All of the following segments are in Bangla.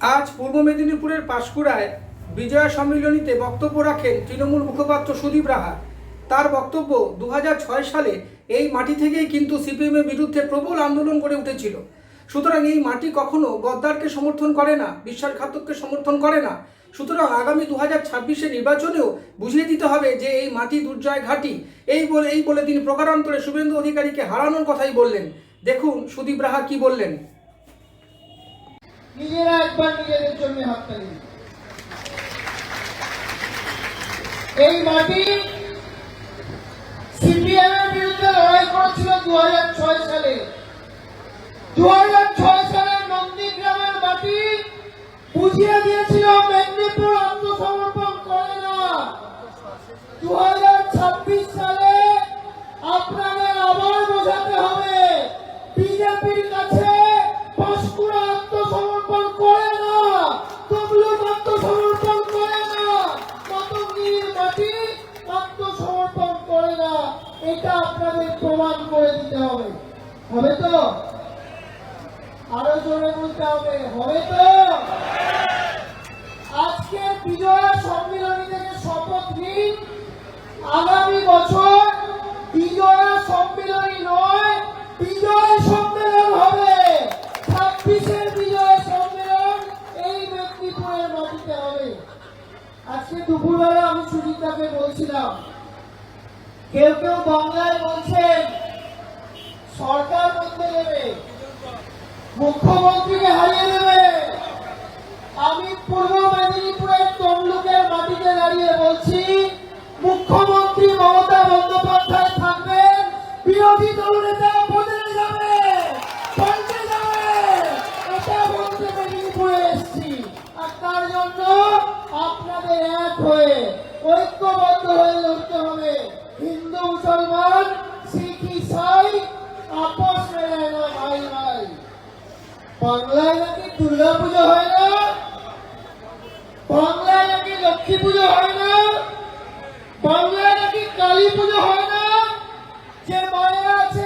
আজ পূর্ব মেদিনীপুরের পাঁশকুড়ায় বিজয়া সম্মিলনীতে বক্তব্য রাখেন তৃণমূল মুখপাত্র সুদীপ রাহা। তার বক্তব্য দু হাজার ছয় সালে এই মাটি থেকেই কিন্তু সিপিএমের বিরুদ্ধে প্রবল আন্দোলন করে উঠেছিল। সুতরাং এই মাটি কখনো গদ্দারকে সমর্থন করে না বিশ্বাসঘাতককে সমর্থন করে না। সুতরাং আগামী দু হাজার ছাব্বিশে নির্বাচনেও বুঝিয়ে দিতে হবে যে এই মাটি দুর্জয় ঘাটি। এই বলে এই বলে তিনি প্রকারান্তরে শুভেন্দু অধিকারীকে হারানোর কথাই বললেন। দেখুন সুদীপ রাহা কি বললেন। নিজেরা একবার নিজেদের জন্য হাততালি। এই মাটি সিপিএম এর বিরুদ্ধে লড়াই করেছিল দু হাজার ছয় সালে দু হাজার ছয় সালে নন্দীগ্রামের মাটি বুঝিয়ে দিয়েছিল মেদিনীপুর প্রমাণ করে দিতে হবে। হবে তো? আরও জোরে বলতে হবে। হবে তো? আজকে বিজয়া সম্মিলনী থেকে শপথ নিন। আগামী বছর কেউ কেউ বাংলায় বলছেন, সরকার বলতে দেবে, মুখ্যমন্ত্রীকে হারিয়ে দেবে। আমি পূর্ব মেদিনীপুরের তমলুকের মাটিতে দাঁড়িয়ে বলছি, মুখ্যমন্ত্রী মমতা বন্দ্যোপাধ্যায় থাকবেন, বিরোধী দলনেতা বদলে যাবে পাল্টে যাবে। এটা বলতে মেদিনীপুরে এসেছি। আর তার জন্য আপনাদের এক হয়ে ঐক্যবদ্ধ হয়ে লড়তে মুসলমান শিখ ইসাই আপোষ মেলায় না ভাই ভাই বাংলায় নাকি দুর্গা হয় না? বাংলায় নাকি লক্ষ্মী পুজো হয় না? বাংলায় নাকি কালী পুজো হয় না? যে মায়ের আছে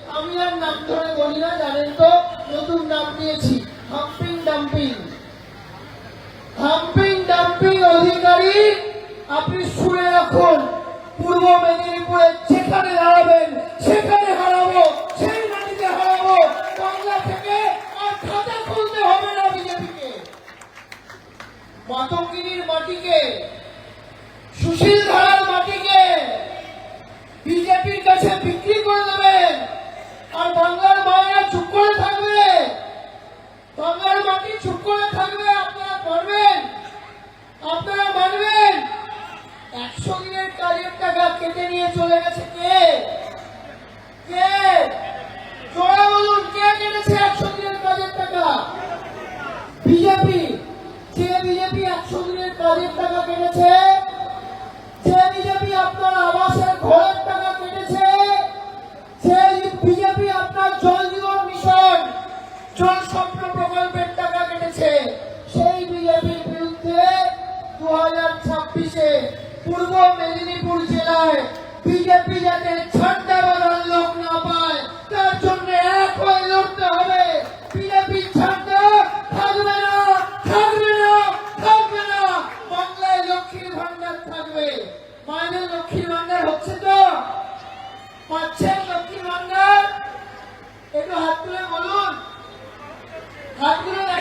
আমি আর নাম ধরে বলি না জানেন তো? নতুন নাম দিয়েছি, humping dumping. Humping dumping Adhikari, আপনি শুনে রাখুন, পূর্ব মেদিনীপুরে যেখানে দাঁড়াবেন সেখানে হারাবো, সেই মাটিতে হারাবো। বাংলা থেকে আর খাতা খুলতে হবে না বিজেপিকে। মাতঙ্গিনীর মাটিকে, সুশীল ধারার মাটিকে, বিজেপির কাছে বিক্রি করে দেবেন আর বাংলার মায়েরা চুপ করে থাকবে বাংলার মাটি চুপ করে থাকবে আপনারা পারবেন আপনারা মানবেন একশো দিনের কাজের টাকা কেটে নিয়ে চলে গেছে কে কে জোড়া বলুন কে কেটেছে একশো দিনের কাজের টাকা বিজেপি যে বিজেপি একশো দিনের কাজের টাকা কেটেছে, যে বিজেপি আপনার আবাসের ঘরের টাকা কেটেছে, যে বিজেপি আপনার জল জীবন মিশন, জল স্বপ্ন প্রকল্পের টাকা কেটেছে, সেই বিজেপির বিরুদ্ধে দু হাজার ছাব্বিশে পূর্ব মেদিনীপুর জেলায় বিজেপি যাতে ঝান্ডা বাঁধার লোক না পায় তার জন্য এক হয়ে লড়তে হবে বিজেপি ঝান্ডা থাকবে না থাকবে না থাকবে না বাংলায় লক্ষ্মীর ভান্ডার থাকবে মায়ের লক্ষ্মীর ভান্ডার হচ্ছে তো পাচ্ছেন লক্ষ্মীর ভান্ডার একটু হাত তুলে বলুন হাতগুলো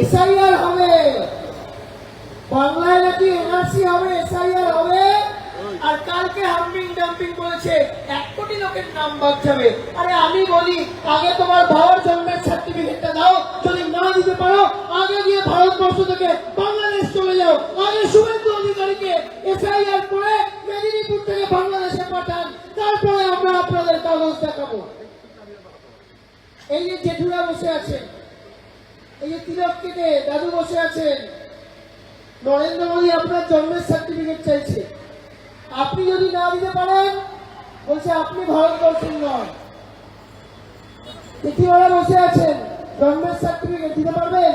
এসআইআর হবে। বাংলায় নাকি এনআরসি হবে, এসআইআর হবে। আর কালকে হাম্পিং ডাম্পিং বলেছে, এক কোটি লোকের নাম বাদ যাবে। আরে আমি বলি, আগে তোমার বাবার জন্মের সার্টিফিকেটটা দাও, যদি না দিতে পারো, আগে গিয়ে ভারতবর্ষ থেকে বাংলাদেশ চলে যাও। আগে শুভেন্দু অধিকারীকে এসআইআর করে মেদিনীপুর থেকে বাংলাদেশে পাঠান। তারপরে আমরা আপনাদের কাগজ দেখাবো। এই যে জেঠুরা বসে আছেন এই যে তিলক কেটে দাদু বসে আছেন, নরেন্দ্র মোদী আপনার জন্মের সার্টিফিকেট চাইছে। আপনি যদি না দিতে পারেন, বলছে আপনি ভারতবর্ষের নন। তিথিওয়ালা বসে আছেন, জন্মের সার্টিফিকেট দিতে পারবেন?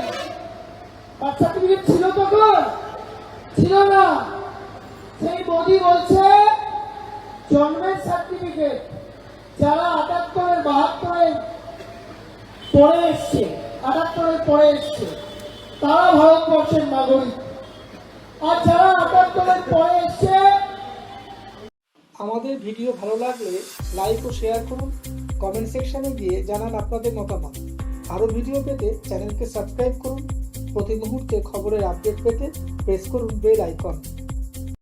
বার্থ সার্টিফিকেট ছিল তখন? ছিল না। সেই মোদী বলছে, জন্মের সার্টিফিকেট যারা আটাত্তরের বাহাত্তরের পরে এসছে। আটাত্তরের পরে এসছে। তারা ভারতবর্ষের নাগরিক। আর যারা আটাত্তরের পরে এসছে, আমাদের ভিডিও ভালো লাগলে লাইক ও শেয়ার করুন। কমেন্ট সেকশনে গিয়ে জানান আপনাদের মতামত। আরও ভিডিও পেতে চ্যানেলকে সাবস্ক্রাইব করুন। প্রতি মুহূর্তে খবরের আপডেট পেতে প্রেস করুন বেল আইকন